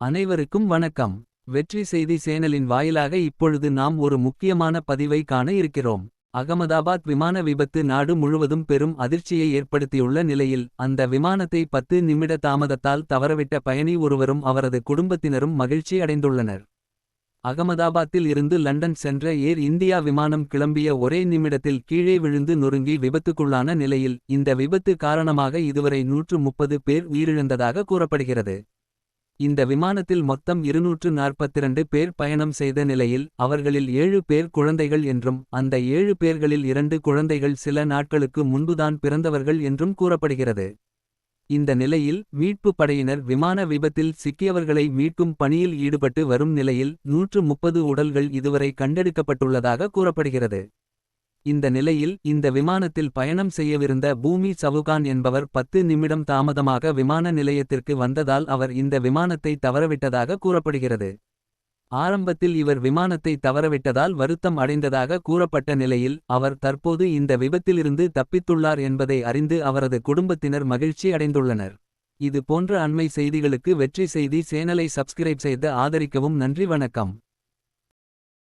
அனைவருக்கும் வணக்கம். வெற்றி செய்தி சேனலின் வாயிலாக இப்பொழுது நாம் ஒரு முக்கியமான பதிவை காண இருக்கிறோம். அகமதாபாத் விமான விபத்து நாடு முழுவதும் பெரும் அதிர்ச்சியை ஏற்படுத்தியுள்ள நிலையில் அந்த விமானத்தை பத்து நிமிட தாமதத்தால் தவறவிட்ட பயணி ஒருவரும் அவரது குடும்பத்தினரும் மகிழ்ச்சி அடைந்துள்ளனர். அகமதாபாத்தில் இருந்து லண்டன் சென்ற ஏர் இந்தியா விமானம் கிளம்பிய ஒரே நிமிடத்தில் கீழே விழுந்து நொறுங்கி விபத்துக்குள்ளான நிலையில் இந்த விபத்து காரணமாக இதுவரை நூற்று முப்பது பேர் உயிரிழந்ததாக கூறப்படுகிறது. இந்த விமானத்தில் மொத்தம் இருநூற்று நாற்பத்திரண்டு பேர் பயணம் செய்த நிலையில் அவர்களில் ஏழு பேர் குழந்தைகள் என்றும் அந்த ஏழு பேர்களில் இரண்டு குழந்தைகள் சில நாட்களுக்கு முன்புதான் பிறந்தவர்கள் என்றும் கூறப்படுகிறது. இந்த நிலையில் மீட்பு படையினர் விமான விபத்தில் சிக்கியவர்களை மீட்கும் பணியில் ஈடுபட்டு வரும் நிலையில் நூற்று முப்பது உடல்கள் இதுவரை கண்டெடுக்கப்பட்டுள்ளதாக கூறப்படுகிறது. இந்த நிலையில் இந்த விமானத்தில் பயணம் செய்யவிருந்த பூமி சவுகான் என்பவர் பத்து நிமிடம் தாமதமாக விமான நிலையத்திற்கு வந்ததால் அவர் இந்த விமானத்தை தவறவிட்டதாக கூறப்படுகிறது. ஆரம்பத்தில் இவர் விமானத்தை தவறவிட்டதால் வருத்தம் அடைந்ததாக கூறப்பட்ட நிலையில் அவர் தற்போது இந்த விபத்திலிருந்து தப்பித்துள்ளார் என்பதை அறிந்து அவரது குடும்பத்தினர் மகிழ்ச்சி அடைந்துள்ளனர். இது போன்ற அண்மை செய்திகளுக்கு வெற்றி செய்தி சேனலை சப்ஸ்கிரைப் செய்து ஆதரிக்கவும் நன்றி வணக்கம்.